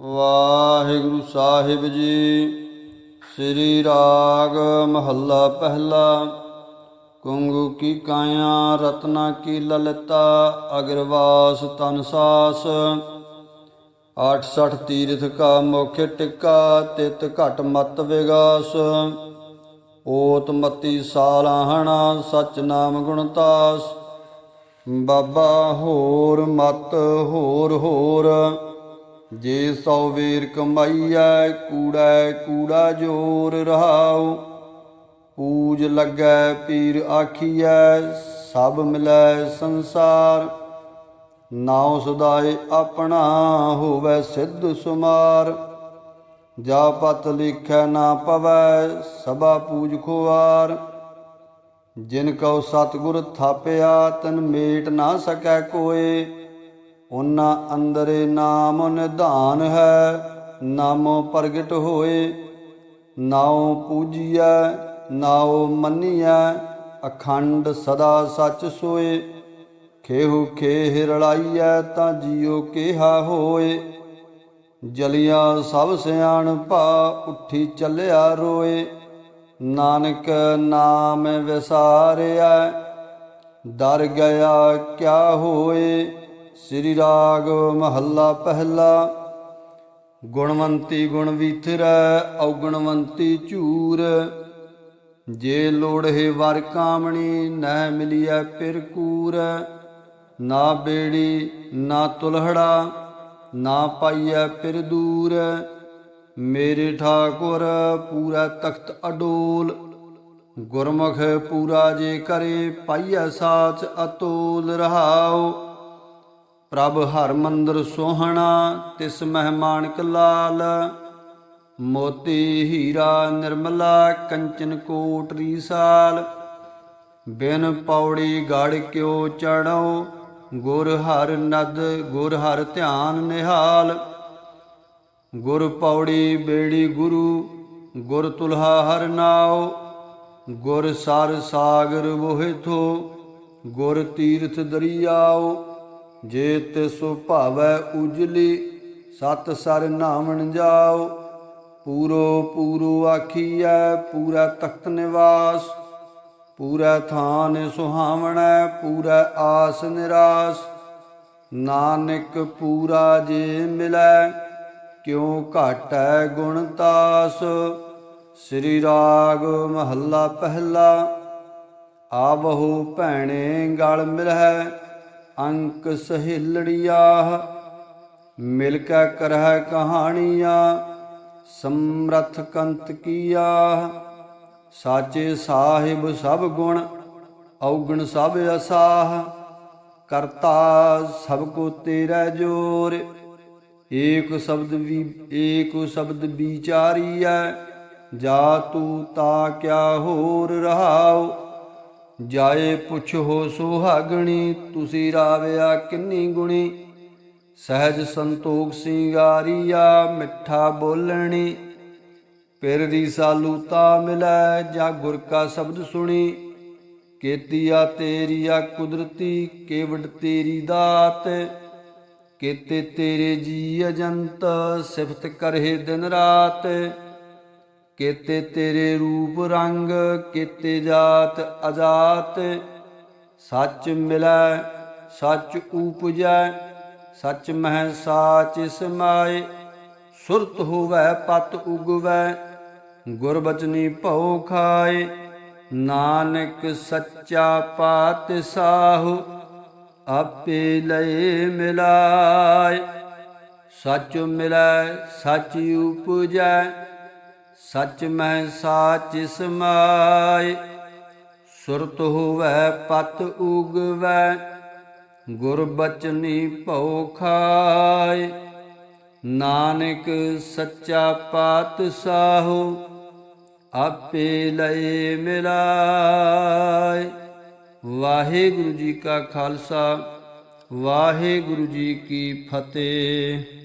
ਵਾਹਿਗੁਰੂ ਸਾਹਿਬ ਜੀ, ਸ੍ਰੀ ਰਾਗ ਮਹੱਲਾ ਪਹਿਲਾ। ਕੁੰਗੂ ਕੀ ਕਾਇਆ, ਰਤਨਾ ਕੀ ਲਲਤਾ, ਅਗਰਵਾਸ ਤਨ ਸਾਸ। 68 ਤੀਰਥ ਕਾ ਮੁਖ ਟਿੱਕਾ, ਤਿਤ ਘਟ ਮਤ ਵਿਗਾਸ। ਓਤ ਮਤੀ ਸਾਲਾਹਣਾ, ਸਚ ਨਾਮ ਗੁਣਤਾਸ ਬਾਬਾ ਹੋਰ ਮਤ ਹੋਰ ਹੋਰ। ਜੇ ਸੌ ਵੇਰ ਕਮਾਈਐ, ਕੂੜੈ ਕੂੜਾ ਜੋਰ ਰਹਾਉ। ਪੂਜ ਲੱਗੈ, ਪੀਰ ਆਖੀਐ, ਸਭ ਮਿਲੈ ਸੰਸਾਰ। ਨਾਉ ਸਦਾਏ ਆਪਣਾ ਹੋਵੇ ਸਿੱਧ ਸੁਮਾਰ। ਜਾ ਪਤ ਲਿਖੈ ਨਾ ਪਵੈ, ਸਭਾ ਪੂਜ ਖੁਆਰ। ਜਿਨ ਕਉ ਸਤਿਗੁਰ ਥਾਪਿਆ, ਤਨ ਮੇਟ ਨਾ ਸਕੈ ਕੋਏ। ਉਹਨਾਂ ਅੰਦਰੇ ਨਾਮ ਨਿਧਾਨ ਹੈ, ਨਾਮੋ ਪ੍ਰਗਟ ਹੋਏ। ਨਾਉ ਪੂਜੀਐ, ਨਾਉ ਮੰਨੀਐ, ਅਖੰਡ ਸਦਾ ਸੱਚ ਸੋਏ। ਖੇਹੂ ਖੇਹ ਰਲਾਈਐ ਤਾਂ ਜਿਉ ਕਿਹਾ ਹੋਏ। ਜਲੀਆਂ ਸਭ ਸਿਆਣ ਭਾ ਉੱਠੀ ਚੱਲਿਆ ਰੋਏ। ਨਾਨਕ ਨਾਮ ਵਿਸਾਰਿਆ ਦਰ ਗਿਆ ਕਿਆ ਹੋਏ। ਸ੍ਰੀ ਰਾਗ ਮਹੱਲਾ ਪਹਿਲਾ। ਗੁਣਵੰਤੀ ਗੁਣ ਵੀਥਰੈ, ਔਗਣਵੰਤੀ ਝੂਰ। ਜੇ ਲੋੜਹਿ ਵਰ ਕਾਮਣੀ, ਨਹਿ ਮਿਲਿਐ ਫਿਰ ਕੂਰ। ਨਾ ਬੇੜੀ, ਨਾ ਤੁਲਹੜਾ, ਨਾ ਪਾਈਐ ਫਿਰ ਦੂਰ। ਮੇਰੇ ਠਾਕੁਰ ਪੂਰਾ ਤਖਤ ਅਡੋਲ। ਗੁਰਮੁਖ ਪੂਰਾ ਜੇ ਕਰੇ, ਪਾਈਐ ਸਾਚ ਅਤੋਲ ਰਹਾਉ। ਪ੍ਰਭ ਹਰ ਮੰਦਰ ਸੋਹਣਾ, ਤਿਸ ਮਹਿਮਾਨਕ ਲਾਲ ਮੋਤੀ ਹੀਰਾ ਨਿਰਮਲਾ, ਕੰਚਨ ਕੋਟ ਰੀਸਾਲ। ਬਿਨ ਪੌੜੀ ਗੜ ਕਿਉ ਚੜੋ ਗੁਰ ਹਰ ਨਦ, ਗੁਰ ਹਰ ਧਿਆਨ ਨਿਹਾਲ। ਗੁਰ ਪੌੜੀ ਬੇੜੀ ਗੁਰੂ, ਗੁਰ ਤੁਲਹਾ ਹਰ ਨਾਉ। ਗੁਰ ਸਰ ਸਾਗਰ ਵੋਹਿ ਥੋ, ਗੁਰ ਤੀਰਥ ਦਰਿਆਉ। ਜੇ ਤੇ ਸੁਭਾਵੈ ਉਜਲੀ, ਸਤ ਸਰ ਨਾਵਣ ਜਾਓ। ਪੂਰੋ ਪੂਰੋ ਆਖੀਐ, ਪੂਰਾ ਤਖਤ ਨਿਵਾਸ। ਪੂਰਾ ਥਾਨ ਸੁਹਾਵਣੈ, ਪੂਰਾ ਆਸ ਨਿਰਾਸ। ਨਾਨਕ ਪੂਰਾ ਜੇ ਮਿਲੈ, ਕਿਉ ਘਾਟੈ ਗੁਣ ਤਾਸ? ਸ੍ਰੀ ਰਾਗ ਮਹੱਲਾ ਪਹਿਲਾ, ਆਵਹੁ ਭੈਣੇ ਗਲ ਮਿਲਹਿ। ਅੰਕ ਸਹੇਲੜੀਆ ਮਿਲ ਕੇ ਕਰਹਿ ਕਹਾਣੀਆਂ, ਸਮਰਥ ਕੰਤ ਕੀਆ। ਸਾਚੇ ਸਾਹਿਬ ਸਭ ਗੁਣ, ਔਗਣ ਸਭ ਅਸਾਹ। ਕਰਤਾ ਸਭ ਕੋ ਤੇਰਾ ਜੋਰ, ਏਕ ਸ਼ਬਦ ਵੀ, ਏਕ ਸ਼ਬਦ ਵਿਚਾਰੀਐ। ਜਾ ਤੂ ਤਾ ਕਿਆ ਹੋਰ ਰਹਾਉ। ਜਾਏ ਪੁੱਛੋ ਸੁਹਾਗਣੀ, ਤੁਸੀਂ ਰਾਵਿਆ ਕਿੰਨੀ ਗੁਣੀ? ਸਹਿਜ ਸੰਤੋਖ ਸਿੰਗਾਰੀਆ, ਮਿੱਠਾ ਬੋਲਣੀ। ਪਿਰ ਦੀ ਸਾਲੂਤਾ ਮਿਲੈ, ਜਾਂ ਗੁਰ ਕਾ ਸ਼ਬਦ ਸੁਣੀ? ਕੀਤੀਆ ਤੇਰੀਆ ਕੁਦਰਤੀ ਕੇਵਡ ਤੇਰੀ ਦਾਤ। ਕੀਤੇ ਤੇਰੇ ਜੀ ਅਜੰਤ, ਸਿਫਤ ਕਰਹਿ ਦਿਨ ਰਾਤ। ਕੀਤੇ ਤੇਰੇ ਰੂਪ ਰੰਗ, ਕੀਤੇ ਜਾਤ ਅਜਾਤ। ਸੱਚ ਮਿਲੈ, ਸੱਚ ਉਪਜੈ, ਸੱਚ ਮਹਿ ਸਾਚ ਸਮਾਏ। ਸੁਰਤ ਹੋਵੈ, ਪਤ ਉਗਵੈ, ਗੁਰਬਚਨੀ ਭਉ ਖਾਏ। ਨਾਨਕ ਸੱਚਾ ਪਾਤ ਸਾਹੁ, ਆਪੇ ਲਏ ਮਿਲਾਏ। ਸੱਚ ਮਿਲੈ, ਸੱਚ ਉਪਜੈ ਸੱਚ ਮੈਂ ਸਾਚ ਸਮਾਏ, ਸੁਰਤ ਹੋਵੈ ਪਤ ਉਗਵੈ, ਗੁਰ ਬਚਨੀ ਭਉ ਖਾਏ। ਨਾਨਕ ਸੱਚਾ ਪਾਤ ਸਾਹੋ, ਆਪੇ ਲਏ ਮਿਲਾਏ। ਵਾਹਿਗੁਰੂ ਜੀ ਕਾ ਖਾਲਸਾ, ਵਾਹਿਗੁਰੂ ਜੀ ਕੀ ਫਤਿਹ।